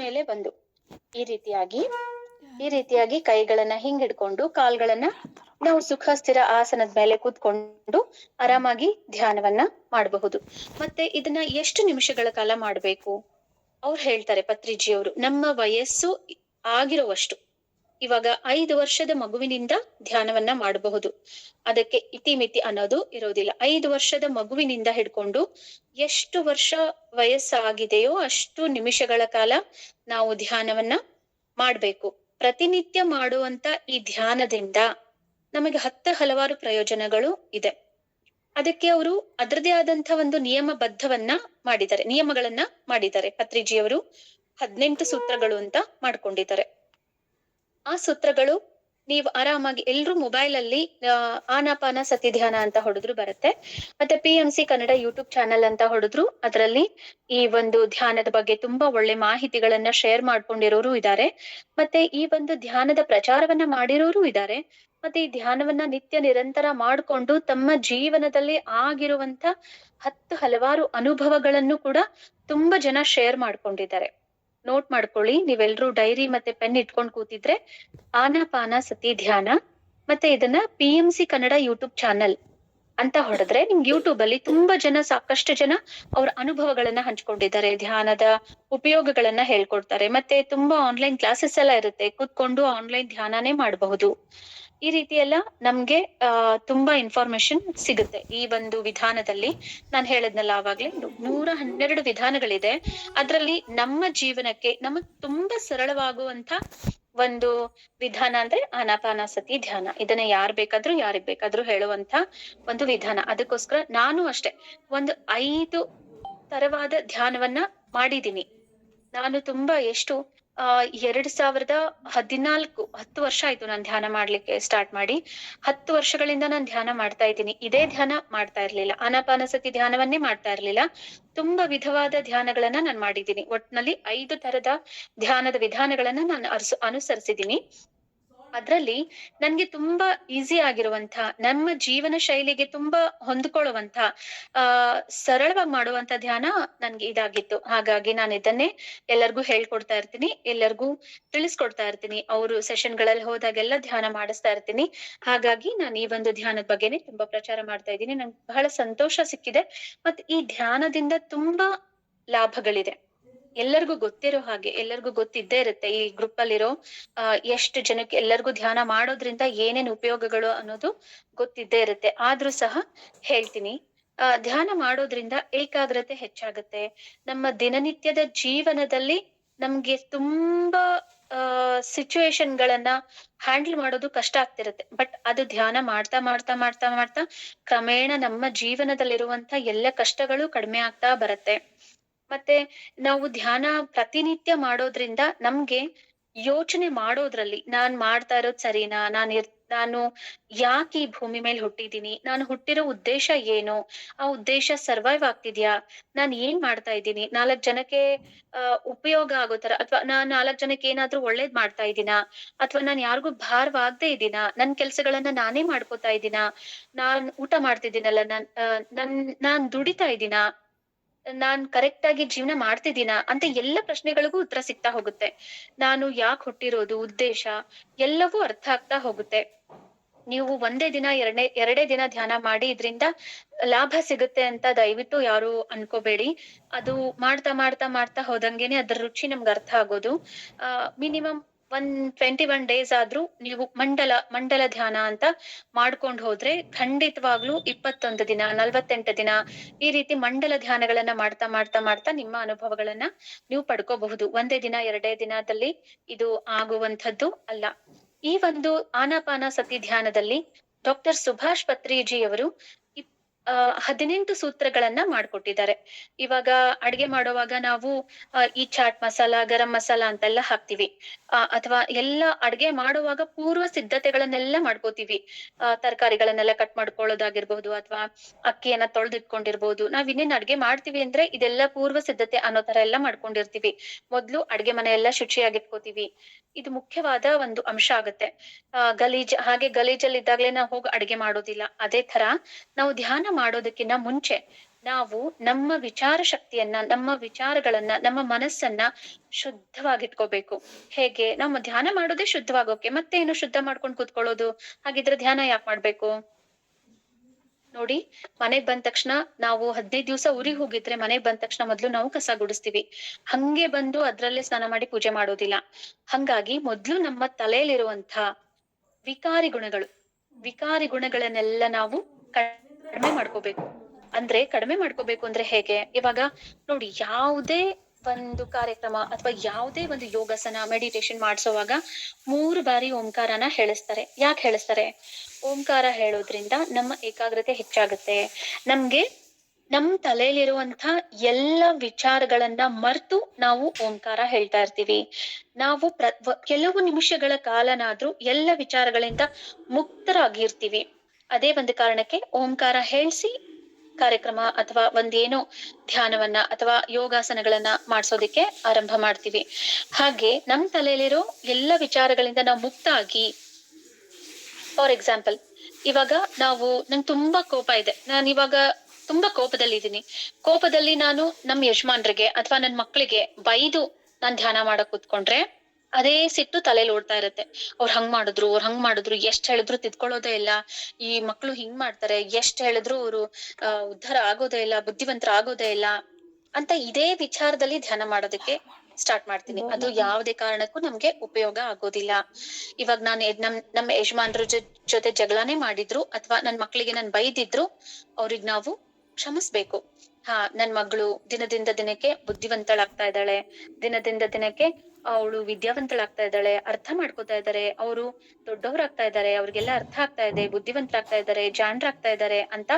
ಮೇಲೆ ಬಂದು. ಈ ರೀತಿಯಾಗಿ ಈ ರೀತಿಯಾಗಿ ಕೈಗಳನ್ನ ಹಿಂಗ್ ಹಿಡ್ಕೊಂಡು ಕಾಲ್ಗಳನ್ನ ನಾವು ಸುಖ, ಸ್ಥಿರ ಆಸನದ ಮೇಲೆ ಕೂತ್ಕೊಂಡು ಆರಾಮಾಗಿ ಧ್ಯಾನವನ್ನ ಮಾಡಬಹುದು. ಮತ್ತೆ ಇದನ್ನ ಎಷ್ಟು ನಿಮಿಷಗಳ ಕಾಲ ಮಾಡ್ಬೇಕು? ಅವ್ರು ಹೇಳ್ತಾರೆ ಪತ್ರಿಜಿಯವರು, ನಮ್ಮ ವಯಸ್ಸು ಆಗಿರುವಷ್ಟು. ಇವಾಗ ಐದು ವರ್ಷದ ಮಗುವಿನಿಂದ ಧ್ಯಾನವನ್ನ ಮಾಡಬಹುದು. ಅದಕ್ಕೆ ಇತಿಮಿತಿ ಅನ್ನೋದು ಇರೋದಿಲ್ಲ. ಐದು ವರ್ಷದ ಮಗುವಿನಿಂದ ಹಿಡ್ಕೊಂಡು ಎಷ್ಟು ವರ್ಷ ವಯಸ್ಸಾಗಿದೆಯೋ ಅಷ್ಟು ನಿಮಿಷಗಳ ಕಾಲ ನಾವು ಧ್ಯಾನವನ್ನ ಮಾಡ್ಬೇಕು. ಪ್ರತಿನಿತ್ಯ ಮಾಡುವಂತ ಈ ಧ್ಯಾನದಿಂದ ನಮಗೆ ಹತ್ತ ಹಲವಾರು ಪ್ರಯೋಜನಗಳು ಇದೆ. ಅದಕ್ಕೆ ಅವರು ಅದರದೇ ಆದಂತಹ ಒಂದು ನಿಯಮಬದ್ಧವನ್ನ ಮಾಡಿದ್ದಾರೆ. ನಿಯಮಗಳನ್ನ ಮಾಡಿದ್ದಾರೆ. ಪತ್ರಿಜಿಯವರು ಹದಿನೆಂಟು ಸೂತ್ರಗಳು ಅಂತ ಮಾಡ್ಕೊಂಡಿದ್ದಾರೆ. ಆ ಸೂತ್ರಗಳು ನೀವು ಆರಾಮಾಗಿ ಎಲ್ರು ಮೊಬೈಲ್ ಅಲ್ಲಿ ಆನಾಪಾನ ಸತಿ ಧ್ಯಾನ ಅಂತ ಹೊಡೆದ್ರು ಬರುತ್ತೆ. ಮತ್ತೆ ಪಿ ಕನ್ನಡ ಯೂಟ್ಯೂಬ್ ಚಾನೆಲ್ ಅಂತ ಹೊಡೆದ್ರು. ಅದರಲ್ಲಿ ಈ ಒಂದು ಧ್ಯಾನದ ಬಗ್ಗೆ ತುಂಬಾ ಒಳ್ಳೆ ಮಾಹಿತಿಗಳನ್ನ ಶೇರ್ ಮಾಡ್ಕೊಂಡಿರೋರು ಇದ್ದಾರೆ ಮತ್ತೆ ಈ ಒಂದು ಧ್ಯಾನದ ಪ್ರಚಾರವನ್ನ ಮಾಡಿರೋರು ಇದ್ದಾರೆ ಮತ್ತೆ ಈ ಧ್ಯಾನವನ್ನ ನಿತ್ಯ ನಿರಂತರ ಮಾಡ್ಕೊಂಡು ತಮ್ಮ ಜೀವನದಲ್ಲಿ ಆಗಿರುವಂತ ಹತ್ತು ಹಲವಾರು ಅನುಭವಗಳನ್ನು ಕೂಡ ತುಂಬಾ ಜನ ಶೇರ್ ಮಾಡ್ಕೊಂಡಿದ್ದಾರೆ. ನೋಟ್ ಮಾಡ್ಕೊಳ್ಳಿ. ನೀವೆಲ್ರೂ ಡೈರಿ ಮತ್ತೆ ಪೆನ್ ಇಟ್ಕೊಂಡು ಕೂತಿದ್ರೆ ಆನಾಪಾನ ಸತಿ ಧ್ಯಾನ. ಮತ್ತೆ ಇದನ್ನ P M C Kannada YouTube channel ಅಂತ ಹೊಡೆದ್ರೆ ನಿಮ್ಗೆ ಯೂಟ್ಯೂಬ್ ಅಲ್ಲಿ ತುಂಬಾ ಜನ, ಸಾಕಷ್ಟು ಜನ ಅವ್ರ ಅನುಭವಗಳನ್ನ ಹಂಚ್ಕೊಂಡಿದ್ದಾರೆ. ಧ್ಯಾನದ ಉಪಯೋಗಗಳನ್ನ ಹೇಳ್ಕೊಡ್ತಾರೆ. ಮತ್ತೆ ತುಂಬಾ ಆನ್ಲೈನ್ ಕ್ಲಾಸಸ್ ಎಲ್ಲ ಇರುತ್ತೆ. ಕೂತ್ಕೊಂಡು ಆನ್ಲೈನ್ ಧ್ಯಾನನೇ ಮಾಡಬಹುದು. ಈ ರೀತಿ ಎಲ್ಲ ನಮ್ಗೆ, ಆ, ತುಂಬಾ ಇನ್ಫಾರ್ಮೇಶನ್ ಸಿಗುತ್ತೆ ಈ ಒಂದು ವಿಧಾನದಲ್ಲಿ. ನಾನು ಹೇಳದ್ನಲ್ಲ ಆವಾಗ್ಲೇ ನೂರ ಹನ್ನೆರಡು ವಿಧಾನಗಳಿದೆ. ಅದ್ರಲ್ಲಿ ನಮ್ಮ ಜೀವನಕ್ಕೆ ನಮಗ್ ತುಂಬಾ ಸರಳವಾಗುವಂತ ಒಂದು ವಿಧಾನ ಅಂದ್ರೆ ಆನಾಪಾನಾಸತಿ ಧ್ಯಾನ. ಇದನ್ನ ಯಾರ್ ಬೇಕಾದ್ರೂ, ಯಾರಿಗ್ ಬೇಕಾದ್ರೂ ಹೇಳುವಂತ ಒಂದು ವಿಧಾನ. ಅದಕ್ಕೋಸ್ಕರ ನಾನು ಅಷ್ಟೇ ಒಂದು ಐದು ತರವಾದ ಧ್ಯಾನವನ್ನ ಮಾಡಿದೀನಿ. ನಾನು ತುಂಬಾ ಎಷ್ಟು ಆ, ಎರಡ್ ಸಾವಿರದ ಹದಿನಾಲ್ಕು, ಹತ್ತು ವರ್ಷ ಆಯ್ತು ನಾನು ಧ್ಯಾನ ಮಾಡ್ಲಿಕ್ಕೆ ಸ್ಟಾರ್ಟ್ ಮಾಡಿ. ಹತ್ತು ವರ್ಷಗಳಿಂದ ನಾನು ಧ್ಯಾನ ಮಾಡ್ತಾ ಇದ್ದೀನಿ. ಇದೇ ಧ್ಯಾನ ಮಾಡ್ತಾ ಇರ್ಲಿಲ್ಲ. ಅನಾಪಾನಸತಿ ಧ್ಯಾನವನ್ನೇ ಮಾಡ್ತಾ ಇರ್ಲಿಲ್ಲ. ತುಂಬಾ ವಿಧವಾದ ಧ್ಯಾನಗಳನ್ನ ನಾನು ಮಾಡಿದ್ದೀನಿ. ಒಟ್ನಲ್ಲಿ ಐದು ತರದ ಧ್ಯಾನದ ವಿಧಾನಗಳನ್ನ ನಾನು ಅರ್ಸು, ಅನುಸರಿಸಿದ್ದೀನಿ. ಅದ್ರಲ್ಲಿ ನನ್ಗೆ ತುಂಬಾ ಈಸಿ ಆಗಿರುವಂತ ನಮ್ಮ ಜೀವನ ಶೈಲಿಗೆ ತುಂಬಾ ಹೊಂದ್ಕೊಳ್ಳುವಂತ ಆ, ಸರಳವಾಗಿ ಮಾಡುವಂತ ಧ್ಯಾನ ನನ್ಗೆ ಇದಾಗಿತ್ತು. ಹಾಗಾಗಿ ನಾನು ಇದನ್ನೇ ಎಲ್ಲರಿಗೂ ಹೇಳ್ಕೊಡ್ತಾ ಇರ್ತೀನಿ, ಎಲ್ಲರಿಗೂ ತಿಳಿಸ್ಕೊಡ್ತಾ ಇರ್ತೀನಿ. ಅವರು ಸೆಷನ್ಗಳಲ್ಲಿ ಹೋದಾಗೆಲ್ಲ ಧ್ಯಾನ ಮಾಡಿಸ್ತಾ ಇರ್ತೀನಿ. ಹಾಗಾಗಿ ನಾನು ಈ ಒಂದು ಧ್ಯಾನದ ಬಗ್ಗೆನೆ ತುಂಬಾ ಪ್ರಚಾರ ಮಾಡ್ತಾ ಇದ್ದೀನಿ. ನಂಗೆ ಬಹಳ ಸಂತೋಷ ಸಿಕ್ಕಿದೆ. ಮತ್ತೆ ಈ ಧ್ಯಾನದಿಂದ ತುಂಬಾ ಲಾಭಗಳಿದೆ. ಎಲ್ಲರಿಗೂ ಗೊತ್ತಿರೋ ಹಾಗೆ, ಎಲ್ಲರಿಗೂ ಗೊತ್ತಿದ್ದೇ ಇರುತ್ತೆ ಈ ಗ್ರೂಪ್ ಅಲ್ಲಿರೋ ಅಹ್ ಎಷ್ಟು ಜನಕ್ಕೆ ಎಲ್ಲರಿಗೂ ಧ್ಯಾನ ಮಾಡೋದ್ರಿಂದ ಏನೇನ್ ಉಪಯೋಗಗಳು ಅನ್ನೋದು ಗೊತ್ತಿದ್ದೇ ಇರುತ್ತೆ. ಆದ್ರೂ ಸಹ ಹೇಳ್ತೀನಿ ಅಹ್ ಧ್ಯಾನ ಮಾಡೋದ್ರಿಂದ ಏಕಾಗ್ರತೆ ಹೆಚ್ಚಾಗುತ್ತೆ. ನಮ್ಮ ದಿನನಿತ್ಯದ ಜೀವನದಲ್ಲಿ ನಮ್ಗೆ ತುಂಬಾ ಸಿಚುವೇಶನ್ ಗಳನ್ನ ಹ್ಯಾಂಡಲ್ ಮಾಡೋದು ಕಷ್ಟ ಆಗ್ತಿರುತ್ತೆ. ಬಟ್ ಅದು ಧ್ಯಾನ ಮಾಡ್ತಾ ಮಾಡ್ತಾ ಮಾಡ್ತಾ ಮಾಡ್ತಾ ಕ್ರಮೇಣ ನಮ್ಮ ಜೀವನದಲ್ಲಿರುವಂತ ಎಲ್ಲ ಕಷ್ಟಗಳು ಕಡಿಮೆ ಆಗ್ತಾ ಬರುತ್ತೆ. ಮತ್ತೆ ನಾವು ಧ್ಯಾನ ಪ್ರತಿನಿತ್ಯ ಮಾಡೋದ್ರಿಂದ ನಮ್ಗೆ ಯೋಚನೆ ಮಾಡೋದ್ರಲ್ಲಿ ನಾನ್ ಮಾಡ್ತಾ ಇರೋದ್ ಸರಿನಾ? ನಾನ್ ನಾನು ಯಾಕೆ ಈ ಭೂಮಿ ಮೇಲೆ ಹುಟ್ಟಿದೀನಿ ನಾನು ಹುಟ್ಟಿರೋ ಉದ್ದೇಶ ಏನು? ಆ ಉದ್ದೇಶ ಸರ್ವೈವ್ ಆಗ್ತಿದ್ಯಾ? ನಾನು ಏನ್ ಮಾಡ್ತಾ ಇದ್ದೀನಿ? ನಾಲ್ಕ್ ಜನಕ್ಕೆ ಅಹ್ ಉಪಯೋಗ ಆಗೋ ತರ ಅಥವಾ ನಾನ್ ನಾಲ್ಕ್ ಜನಕ್ಕೆ ಏನಾದ್ರೂ ಒಳ್ಳೇದ್ ಮಾಡ್ತಾ ಇದ್ದೀನಾ? ಅಥವಾ ನಾನ್ ಯಾರಿಗೂ ಭಾರವಾಗದೆ ಇದ್ದೀನಾ? ನನ್ ಕೆಲ್ಸಗಳನ್ನ ನಾನೇ ಮಾಡ್ಕೋತಾ ಇದ್ದೀನಾ? ನಾನ್ ಊಟ ಮಾಡ್ತಿದ್ದೀನಲ್ಲ, ನನ್ ನನ್, ನಾನ್ ದುಡಿತಾ ಇದ್ದೀನಾ? ನಾನ್ ಕರೆಕ್ಟ್ ಆಗಿ ಜೀವನ ಮಾಡ್ತಿದ್ದೀನಾ ಅಂತ ಎಲ್ಲ ಪ್ರಶ್ನೆಗಳಿಗೂ ಉತ್ತರ ಸಿಗ್ತಾ ಹೋಗುತ್ತೆ. ನಾನು ಯಾಕೆ ಹುಟ್ಟಿರೋದು, ಉದ್ದೇಶ, ಎಲ್ಲವೂ ಅರ್ಥ ಆಗ್ತಾ ಹೋಗುತ್ತೆ. ನೀವು ಒಂದೇ ದಿನ, ಎರಡನೇ, ಎರಡೇ ದಿನ ಧ್ಯಾನ ಮಾಡಿ ಇದ್ರಿಂದ ಲಾಭ ಸಿಗುತ್ತೆ ಅಂತ ದಯವಿಟ್ಟು ಯಾರು ಅನ್ಕೋಬೇಡಿ. ಅದು ಮಾಡ್ತಾ ಮಾಡ್ತಾ ಮಾಡ್ತಾ ಹೋದಂಗೆನೆ ಅದ್ರ ರುಚಿ ನಮ್ಗೆ ಅರ್ಥ ಆಗೋದು. Minimum one twenty one days ಆದ್ರೂ ನೀವು ಮಂಡಲ ಮಂಡಲ ಧ್ಯಾನ ಅಂತ ಮಾಡ್ಕೊಂಡು ಹೋದ್ರೆ ಖಂಡಿತವಾಗ್ಲೂ ಇಪ್ಪತ್ತೊಂದು ದಿನ, ನಲ್ವತ್ತೆಂಟು ದಿನ ಈ ರೀತಿ ಮಂಡಲ ಧ್ಯಾನಗಳನ್ನ ಮಾಡ್ತಾ ಮಾಡ್ತಾ ಮಾಡ್ತಾ ನಿಮ್ಮ ಅನುಭವಗಳನ್ನ ನೀವು ಪಡ್ಕೋಬಹುದು. ಒಂದೇ ದಿನ, ಎರಡೇ ದಿನದಲ್ಲಿ ಇದು ಆಗುವಂಥದ್ದು ಅಲ್ಲ. ಈ ಒಂದು ಆನಾಪಾನ ಸತಿ ಧ್ಯಾನದಲ್ಲಿ ಡಾಕ್ಟರ್ ಸುಭಾಷ್ ಪತ್ರಿಜಿ ಇಪ್- ಹದಿನೆಂಟು ಸೂತ್ರಗಳನ್ನ ಮಾಡ್ಕೊಟ್ಟಿದ್ದಾರೆ. ಇವಾಗ ಅಡ್ಗೆ ಮಾಡುವಾಗ ನಾವು ಈ ಚಾಟ್ ಮಸಾಲ, ಗರಂ ಮಸಾಲ ಅಂತೆಲ್ಲ ಹಾಕ್ತಿವಿ. ಅಥವಾ ಎಲ್ಲ ಅಡ್ಗೆ ಮಾಡುವಾಗ ಪೂರ್ವ ಸಿದ್ಧತೆಗಳನ್ನೆಲ್ಲ ಮಾಡ್ಕೋತೀವಿ. ಅಹ್ ತರಕಾರಿಗಳನ್ನೆಲ್ಲ ಕಟ್ ಮಾಡ್ಕೊಳ್ಳೋದಾಗಿರ್ಬಹುದು ಅಥವಾ ಅಕ್ಕಿಯನ್ನ ತೊಳೆದಿಟ್ಕೊಂಡಿರ್ಬಹುದು ನಾವ್ ಇನ್ನೇನ್ ಅಡ್ಗೆ ಮಾಡ್ತೀವಿ ಅಂದ್ರೆ ಇದೆಲ್ಲ ಪೂರ್ವ ಸಿದ್ಧತೆ ಅನ್ನೋ ತರ ಎಲ್ಲ ಮಾಡ್ಕೊಂಡಿರ್ತೀವಿ. ಮೊದ್ಲು ಅಡ್ಗೆ ಮನೆ ಎಲ್ಲ ಶುಚಿಯಾಗಿಟ್ಕೋತೀವಿ. ಇದು ಮುಖ್ಯವಾದ ಒಂದು ಅಂಶ ಆಗುತ್ತೆ. ಗಲೀಜ್, ಹಾಗೆ ಗಲೀಜಲ್ಲಿ ಇದ್ದಾಗ್ಲೇ ನಾವು ಹೋಗಿ ಅಡ್ಗೆ ಮಾಡೋದಿಲ್ಲ. ಅದೇ ತರ ನಾವು ಧ್ಯಾನ ಮಾಡೋದಕ್ಕಿಂತ ಮುಂಚೆ ನಾವು ನಮ್ಮ ವಿಚಾರ ಶಕ್ತಿಯನ್ನ, ನಮ್ಮ ವಿಚಾರಗಳನ್ನ, ನಮ್ಮ ಮನಸ್ಸನ್ನ ಶುದ್ಧವಾಗಿಟ್ಕೋಬೇಕು. ಹೇಗೆ? ನಮ್ಮ ಧ್ಯಾನ ಮಾಡೋದೇ ಶುದ್ಧವಾಗೋಕೆ. ಮತ್ತೆ ಏನು ಶುದ್ಧ ಮಾಡ್ಕೊಂಡು ಕೂತ್ಕೊಳ್ಳೋದು? ಹಾಗಿದ್ರೆ ಧ್ಯಾನ ಯಾಕೆ ಮಾಡ್ಬೇಕು? ನೋಡಿ, ಮನೆಗ್ ಬಂದ ತಕ್ಷಣ ನಾವು ಹದಿನೈದು ದಿವಸ ಉರಿ ಹೋಗಿದ್ರೆ ಮನೆಗ್ ಬಂದ ತಕ್ಷಣ ಮೊದ್ಲು ನಾವು ಕಸ ಗುಡಿಸ್ತೀವಿ. ಹಂಗೆ ಬಂದು ಅದ್ರಲ್ಲೇ ಸ್ನಾನ ಮಾಡಿ ಪೂಜೆ ಮಾಡೋದಿಲ್ಲ. ಹಂಗಾಗಿ ಮೊದ್ಲು ನಮ್ಮ ತಲೆಯಲ್ಲಿರುವಂತ ವಿಕಾರಿ ಗುಣಗಳು. ವಿಕಾರಿ ಗುಣಗಳನ್ನೆಲ್ಲ ನಾವು ಕಡಿಮೆ ಮಾಡ್ಕೋಬೇಕು. ಅಂದ್ರೆ ಕಡಿಮೆ ಮಾಡ್ಕೋಬೇಕು ಅಂದ್ರೆ ಹೇಗೆ? ಇವಾಗ ನೋಡಿ, ಯಾವುದೇ ಒಂದು ಕಾರ್ಯಕ್ರಮ ಅಥವಾ ಯಾವುದೇ ಒಂದು ಯೋಗಾಸನ ಮೆಡಿಟೇಷನ್ ಮಾಡಿಸುವಾಗ ಮೂರು ಬಾರಿ ಓಂಕಾರನ ಹೇಳಿಸ್ತಾರೆ. ಯಾಕೆ ಹೇಳಿಸ್ತಾರೆ? ಓಂಕಾರ ಹೇಳೋದ್ರಿಂದ ನಮ್ಮ ಏಕಾಗ್ರತೆ ಹೆಚ್ಚಾಗುತ್ತೆ. ನಮ್ಗೆ ನಮ್ ತಲೆಯಲ್ಲಿರುವಂತ ಎಲ್ಲ ವಿಚಾರಗಳನ್ನ ಮರ್ತು ನಾವು ಓಂಕಾರ ಹೇಳ್ತಾ ಇರ್ತೀವಿ. ನಾವು ಪ್ರ ಕೆಲವು ನಿಮಿಷಗಳ ಕಾಲನಾದ್ರೂ ಎಲ್ಲ ವಿಚಾರಗಳಿಂದ ಮುಕ್ತರಾಗಿರ್ತೀವಿ. ಅದೇ ಒಂದು ಕಾರಣಕ್ಕೆ ಓಂಕಾರ ಹೇಳಿಸಿ ಕಾರ್ಯಕ್ರಮ ಅಥವಾ ಒಂದೇನೋ ಧ್ಯಾನವನ್ನ ಅಥವಾ ಯೋಗಾಸನಗಳನ್ನ ಮಾಡಿಸೋದಕ್ಕೆ ಆರಂಭ ಮಾಡ್ತೀವಿ. ಹಾಗೆ ನಮ್ ತಲೆಯಲ್ಲಿರೋ ಎಲ್ಲ ವಿಚಾರಗಳಿಂದ ನಾವು ಮುಕ್ತ ಆಗಿ ಫಾರ್ ಎಕ್ಸಾಂಪಲ್, ಇವಾಗ ನಾವು, ನಂಗೆ ತುಂಬಾ ಕೋಪ ಇದೆ. ನಾನು ಇವಾಗ ತುಂಬಾ ಕೋಪದಲ್ಲಿ ಇದ್ದೀನಿ. ಕೋಪದಲ್ಲಿ ನಾನು ನಮ್ಮ ಯಜಮಾನ್ರಿಗೆ ಅಥವಾ ನನ್ನ ಮಕ್ಕಳಿಗೆ ಬೈದು ನಾನು ಧ್ಯಾನ ಮಾಡಕ್ ಕೂತ್ಕೊಂಡ್ರೆ ಅದೇ ಸಿಟ್ಟು ತಲೆಯಲ್ಲಿ ಓಡ್ತಾ ಇರುತ್ತೆ. ಅವ್ರು ಹಂಗ್ ಮಾಡಿದ್ರು, ಅವ್ರು ಹಂಗ್ ಮಾಡಿದ್ರು, ಎಷ್ಟ್ ಹೇಳಿದ್ರು ತಿದ್ಕೊಳ್ಳೋದೇ ಇಲ್ಲ. ಈ ಮಕ್ಳು ಹಿಂಗ್ ಮಾಡ್ತಾರೆ, ಎಷ್ಟ್ ಹೇಳಿದ್ರು ಅವರು ಉದ್ಧಾರ ಆಗೋದೇ ಇಲ್ಲ, ಬುದ್ಧಿವಂತರ ಆಗೋದೇ ಇಲ್ಲ ಅಂತ ಇದೇ ವಿಚಾರದಲ್ಲಿ ಧ್ಯಾನ ಮಾಡೋದಕ್ಕೆ ಸ್ಟಾರ್ಟ್ ಮಾಡ್ತೀನಿ. ಅದು ಯಾವುದೇ ಕಾರಣಕ್ಕೂ ನಮ್ಗೆ ಉಪಯೋಗ ಆಗೋದಿಲ್ಲ. ಇವಾಗ ನಾನು ನಮ್ ನಮ್ಮ ಯಜಮಾನ್ರ ಜೊತೆ ಜಗಳಾನೇ ಮಾಡಿದ್ರು ಅಥವಾ ನನ್ ಮಕ್ಳಿಗೆ ನಾನ್ ಬೈದಿದ್ರು, ಅವ್ರಿಗೆ ನಾವು ಕ್ಷಮಿಸ್ಬೇಕು. ಹಾ, ನನ್ ಮಗಳು ದಿನದಿಂದ ದಿನಕ್ಕೆ ಬುದ್ಧಿವಂತಳಾಗ್ತಾ ಇದ್ದಾಳೆ. ದಿನದಿಂದ ದಿನಕ್ಕೆ ಅವಳು ವಿದ್ಯಾವಂತಳಾಗ್ತಾ ಇದ್ದಾಳೆ, ಅರ್ಥ ಮಾಡ್ಕೋತಾ ಇದ್ದಾರೆ, ಅವರು ದೊಡ್ಡವರಾಗ್ತಾ ಇದ್ದಾರೆ, ಅವ್ರಿಗೆಲ್ಲ ಅರ್ಥ ಆಗ್ತಾ ಇದೆ, ಬುದ್ಧಿವಂತರಾಗ್ತಾ ಇದ್ದಾರೆ, ಜಾಣರಾಗ್ತಾ ಇದ್ದಾರೆ ಅಂತ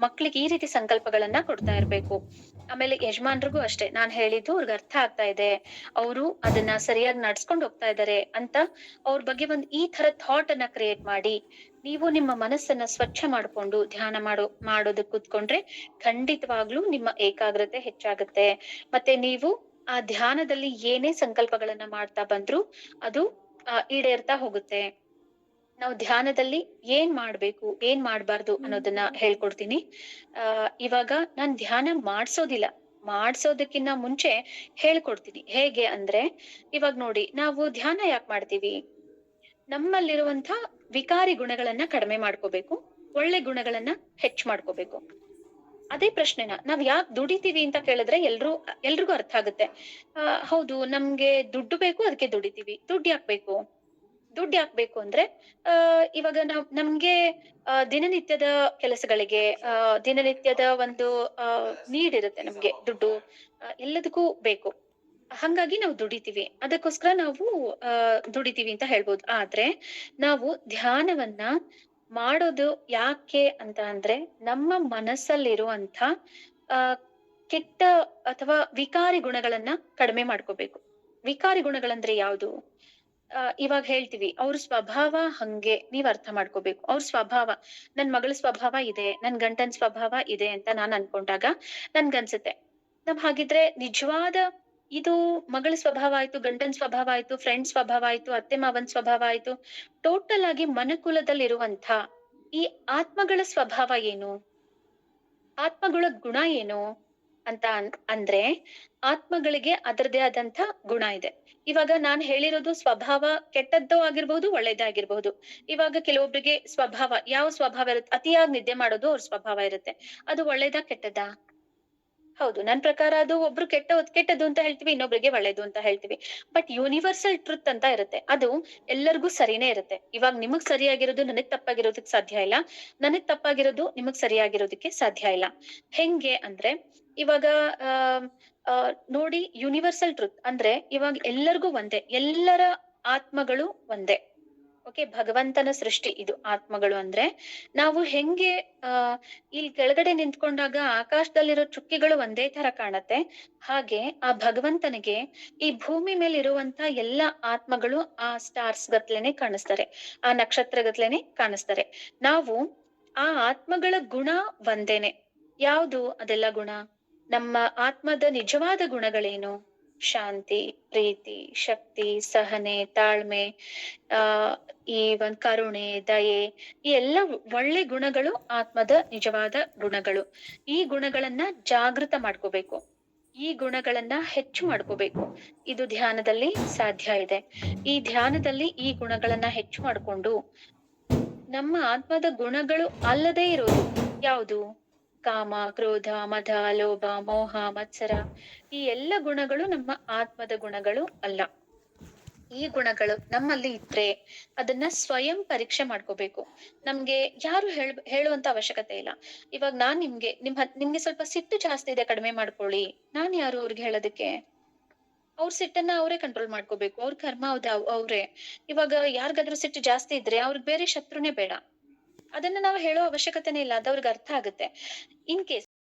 ಮಕ್ಳಿಗೆ ಈ ರೀತಿ ಸಂಕಲ್ಪಗಳನ್ನ ಕೊಡ್ತಾ ಇರ್ಬೇಕು. ಆಮೇಲೆ ಯಜಮಾನ್ರಿಗೂ ಅಷ್ಟೇ, ನಾನ್ ಹೇಳಿದ್ದು ಅವ್ರಿಗೆ ಅರ್ಥ ಆಗ್ತಾ ಇದೆ, ಅವರು ಅದನ್ನ ಸರಿಯಾಗಿ ನಡ್ಸ್ಕೊಂಡ್ ಹೋಗ್ತಾ ಇದ್ದಾರೆ ಅಂತ ಅವ್ರ ಬಗ್ಗೆ ಒಂದ್ ಈ ತರ ಥಾಟ್ ಅನ್ನ ಕ್ರಿಯೇಟ್ ಮಾಡಿ, ನೀವು ನಿಮ್ಮ ಮನಸ್ಸನ್ನ ಸ್ವಚ್ಛ ಮಾಡ್ಕೊಂಡು, ಧ್ಯಾನ ಮಾಡೋ, ಮಾಡೋದಕ್ ಕೂತ್ಕೊಂಡ್ರೆ ಖಂಡಿತವಾಗ್ಲೂ ನಿಮ್ಮ ಏಕಾಗ್ರತೆ ಹೆಚ್ಚಾಗುತ್ತೆ. ಮತ್ತೆ ನೀವು ಆ ಧ್ಯಾನದಲ್ಲಿ ಏನೇ ಸಂಕಲ್ಪಗಳನ್ನ ಮಾಡ್ತಾ ಬಂದ್ರು ಅದು ಆ, ಈಡೇರ್ತಾ ಹೋಗುತ್ತೆ. ನಾವು ಧ್ಯಾನದಲ್ಲಿ ಏನ್ ಮಾಡ್ಬೇಕು ಏನ್ ಮಾಡ್ಬಾರ್ದು ಅನ್ನೋದನ್ನ ಹೇಳ್ಕೊಡ್ತೀನಿ. ಆ ಇವಾಗ ನಾನ್ ಧ್ಯಾನ ಮಾಡ್ಸೋದಿಲ್ಲ. ಮಾಡ್ಸೋದಕ್ಕಿಂತ ಮುಂಚೆ ಹೇಳ್ಕೊಡ್ತೀನಿ. ಹೇಗೆ ಅಂದ್ರೆ ಇವಾಗ ನೋಡಿ ನಾವು ಧ್ಯಾನ ಯಾಕೆ ಮಾಡ್ತೀವಿ? ನಮ್ಮಲ್ಲಿರುವಂತ ವಿಕಾರಿ ಗುಣಗಳನ್ನ ಕಡಿಮೆ ಮಾಡ್ಕೋಬೇಕು ಒಳ್ಳೆ ಗುಣಗಳನ್ನ ಹೆಚ್ಚ್ ಮಾಡ್ಕೋಬೇಕು. ಅದೇ ಪ್ರಶ್ನೆನ, ನಾವ್ ಯಾಕೆ ದುಡಿತೀವಿ ಅಂತ ಕೇಳಿದ್ರೆ ಎಲ್ರು, ಎಲ್ರಿಗೂ ಅರ್ಥ ಆಗುತ್ತೆ. ಆ, ಹೌದು, ನಮ್ಗೆ ದುಡ್ಡು ಬೇಕು ಅದಕ್ಕೆ ದುಡಿತೀವಿ. ದುಡ್ಡು ಯಾಕೆ ಬೇಕು? ದುಡ್ಡು ಯಾಕೆ ಬೇಕು ಅಂದ್ರೆ, ಆ, ಇವಾಗ ನಾವ್, ನಮ್ಗೆ ದಿನನಿತ್ಯದ ಕೆಲಸಗಳಿಗೆ, ಆ, ದಿನನಿತ್ಯದ ಒಂದು, ಆ ನೀಡ್ ಇರುತ್ತೆ ನಮ್ಗೆ ದುಡ್ಡು ಎಲ್ಲದಕ್ಕೂ ಬೇಕು. ಹಂಗಾಗಿ ನಾವು ದುಡಿತೀವಿ. ಅದಕ್ಕೋಸ್ಕರ ನಾವು, ಆ, ದುಡಿತೀವಿ ಅಂತ ಹೇಳ್ಬೋದು. ಆದ್ರೆ, ನಾವು ಧ್ಯಾನವನ್ನ ಮಾಡೋದು ಯಾಕೆ ಅಂತ ಅಂದ್ರೆ ನಮ್ಮ ಮನಸ್ಸಲ್ಲಿರುವಂತ ಆ, ಕೆಟ್ಟ ಅಥವಾ ವಿಕಾರಿ ಗುಣಗಳನ್ನ ಕಡಿಮೆ ಮಾಡ್ಕೋಬೇಕು. ವಿಕಾರಿ ಗುಣಗಳಂದ್ರೆ ಯಾವುದು? ಇವಾಗ ಹೇಳ್ತೀವಿ, ಅವ್ರ ಸ್ವಭಾವ ಹಂಗೆ, ನೀವ್ ಅರ್ಥ ಮಾಡ್ಕೋಬೇಕು. ಅವ್ರ ಸ್ವಭಾವ, ನನ್ ಮಗಳ ಸ್ವಭಾವ ಇದೆ, ನನ್ ಗಂಡನ್ ಸ್ವಭಾವ ಇದೆ ಅಂತ ನಾನ್ ಅನ್ಕೊಂಡಾಗ ನನ್ಗನ್ಸುತ್ತೆ. ನಾವ್ ಹಾಗಿದ್ರೆ ನಿಜವಾದ ಇದು ಮಗಳ ಸ್ವಭಾವ ಆಯ್ತು, ಗಂಡನ್ ಸ್ವಭಾವ ಆಯ್ತು ಫ್ರೆಂಡ್ ಸ್ವಭಾವ ಆಯ್ತು, ಅತ್ತೆ ಮಾವನ್ ಸ್ವಭಾವ ಆಯ್ತು. ಟೋಟಲ್ ಆಗಿ ಮನುಕುಲದಲ್ಲಿರುವಂತ ಈ ಆತ್ಮಗಳ ಸ್ವಭಾವ ಏನು? ಆತ್ಮಗಳ ಗುಣ ಏನು ಅಂತ ಅಂದ್ರೆ ಆತ್ಮಗಳಿಗೆ ಅದರದೇ ಆದಂತ ಗುಣ ಇದೆ. ಇವಾಗ ನಾನ್ ಹೇಳಿರೋದು ಸ್ವಭಾವ ಕೆಟ್ಟದ್ದೋ ಆಗಿರ್ಬಹುದು ಒಳ್ಳೇದೇ ಆಗಿರ್ಬಹುದು ಇವಾಗ ಕೆಲವೊಬ್ರಿಗೆ ಸ್ವಭಾವ, ಯಾವ ಸ್ವಭಾವ ಇರುತ್ತೆ ಅತಿಯಾಗಿ ನಿದ್ದೆ ಮಾಡೋದು ಅವ್ರ ಸ್ವಭಾವ ಇರುತ್ತೆ. ಅದು ಒಳ್ಳೇದಾ ಕೆಟ್ಟದ್ದಾ? ಹೌದು ನನ್ ಪ್ರಕಾರ ಅದು ಒಬ್ರು ಕೆಟ್ಟ ಕೆಟ್ಟದ್ದು ಅಂತ ಹೇಳ್ತೀವಿ ಇನ್ನೊಬ್ರಿಗೆ ಒಳ್ಳೇದು ಅಂತ ಹೇಳ್ತೀವಿ. ಬಟ್ ಯೂನಿವರ್ಸಲ್ ಟ್ರುತ್ ಅಂತ ಇರುತ್ತೆ. ಅದು ಎಲ್ಲರಿಗೂ ಸರಿನೇ ಇರುತ್ತೆ. ಇವಾಗ ನಿಮಗ್ ಸರಿಯಾಗಿರೋದು ನನಗ್ ತಪ್ಪಾಗಿರೋದಕ್ಕೆ ಸಾಧ್ಯ ಇಲ್ಲ. ನನಗ್ ತಪ್ಪಾಗಿರೋದು ನಿಮಗ್ ಸರಿಯಾಗಿರೋದಕ್ಕೆ ಸಾಧ್ಯ ಇಲ್ಲ. ಹೆಂಗೆ ಅಂದ್ರೆ ಇವಾಗ ಆ, ನೋಡಿ ಯೂನಿವರ್ಸಲ್ ಟ್ರುತ್ ಅಂದ್ರೆ ಇವಾಗ ಎಲ್ಲರಿಗೂ ಒಂದೇ. ಎಲ್ಲರ ಆತ್ಮಗಳು ಒಂದೇ. ಓಕೆ, ಭಗವಂತನ ಸೃಷ್ಟಿ ಇದು ಆತ್ಮಗಳು ಅಂದ್ರೆ. ನಾವು ಹೆಂಗೆ, ಆ ಇಲ್ಲಿ ಕೆಳಗಡೆ ನಿಂತ್ಕೊಂಡಾಗ ಆಕಾಶದಲ್ಲಿರೋ ಚುಕ್ಕಿಗಳು ಒಂದೇ ತರ ಕಾಣತ್ತೆ. ಹಾಗೆ ಆ ಭಗವಂತನಿಗೆ ಈ ಭೂಮಿ ಮೇಲೆ ಇರುವಂತ ಎಲ್ಲ ಆತ್ಮಗಳು ಆ ಸ್ಟಾರ್ಸ್ ಗತ್ಲೆನೆ ಕಾಣಿಸ್ತಾರೆ, ಆ ನಕ್ಷತ್ರ ಗತ್ಲೆನೆ ಕಾಣಿಸ್ತಾರೆ. ನಾವು ಆ ಆತ್ಮಗಳ ಗುಣ ಒಂದೇನೆ. ಯಾವುದು ಅದೆಲ್ಲ ಗುಣ? ನಮ್ಮ ಆತ್ಮದ ನಿಜವಾದ ಗುಣಗಳೇನು? ಶಾಂತಿ, ಪ್ರೀತಿ, ಶಕ್ತಿ, ಸಹನೆ, ತಾಳ್ಮೆ, ಆ ಈ ಒಂದ್ ಕರುಣೆ, ದಯೆ, ಈ ಎಲ್ಲ ಒಳ್ಳೆ ಗುಣಗಳು ಆತ್ಮದ ನಿಜವಾದ ಗುಣಗಳು. ಈ ಗುಣಗಳನ್ನ ಜಾಗೃತ ಮಾಡ್ಕೋಬೇಕು. ಈ ಗುಣಗಳನ್ನ ಹೆಚ್ಚು ಮಾಡ್ಕೋಬೇಕು. ಇದು ಧ್ಯಾನದಲ್ಲಿ ಸಾಧ್ಯ ಇದೆ. ಈ ಧ್ಯಾನದಲ್ಲಿ ಈ ಗುಣಗಳನ್ನ ಹೆಚ್ಚು ಮಾಡ್ಕೊಂಡು ನಮ್ಮ ಆತ್ಮದ ಗುಣಗಳು ಅಲ್ಲದೆ ಇರೋದು ಯಾವುದು? ಕಾಮ, ಕ್ರೋಧ ಮಧ ಲೋಭ, ಮೋಹ, ಮತ್ಸರ ಈ ಎಲ್ಲ ಗುಣಗಳು ನಮ್ಮ ಆತ್ಮದ ಗುಣಗಳು ಅಲ್ಲ. ಈ ಗುಣಗಳು ನಮ್ಮಲ್ಲಿ ಇದ್ರೆ ಅದನ್ನ ಸ್ವಯಂ ಪರೀಕ್ಷೆ ಮಾಡ್ಕೋಬೇಕು. ನಮ್ಗೆ ಯಾರು ಹೇಳ್, ಹೇಳುವಂತ ಅವಶ್ಯಕತೆ ಇಲ್ಲ. ಇವಾಗ ನಾನ್ ನಿಮ್ಗೆ, ನಿಮ್ ನಿಮ್ಗೆ ಸ್ವಲ್ಪ ಸಿಟ್ಟು ಜಾಸ್ತಿ ಇದೆ ಕಡಿಮೆ ಮಾಡ್ಕೊಳ್ಳಿ. ನಾನ್ ಯಾರು ಅವ್ರಿಗೆ ಹೇಳೋದಕ್ಕೆ? ಅವ್ರ ಸಿಟ್ಟನ್ನ ಅವರೇ ಕಂಟ್ರೋಲ್ ಮಾಡ್ಕೋಬೇಕು. ಅವ್ರ ಕರ್ಮ ಅವ್ದ, ಅವ್ರೇ. ಇವಾಗ ಯಾರಿಗಾದ್ರೂ ಸಿಟ್ಟು ಜಾಸ್ತಿ ಇದ್ರೆ ಅವ್ರಿಗೆ ಬೇರೆ ಶತ್ರುನೇ ಬೇಡ. ಅದನ್ನ ನಾವು ಹೇಳೋ ಅವಶ್ಯಕತೆನೇ ಇಲ್ಲ. ಅದವ್ರಿಗೆ ಅವ್ರಿಗೆ ಅರ್ಥ ಆಗುತ್ತೆ. In case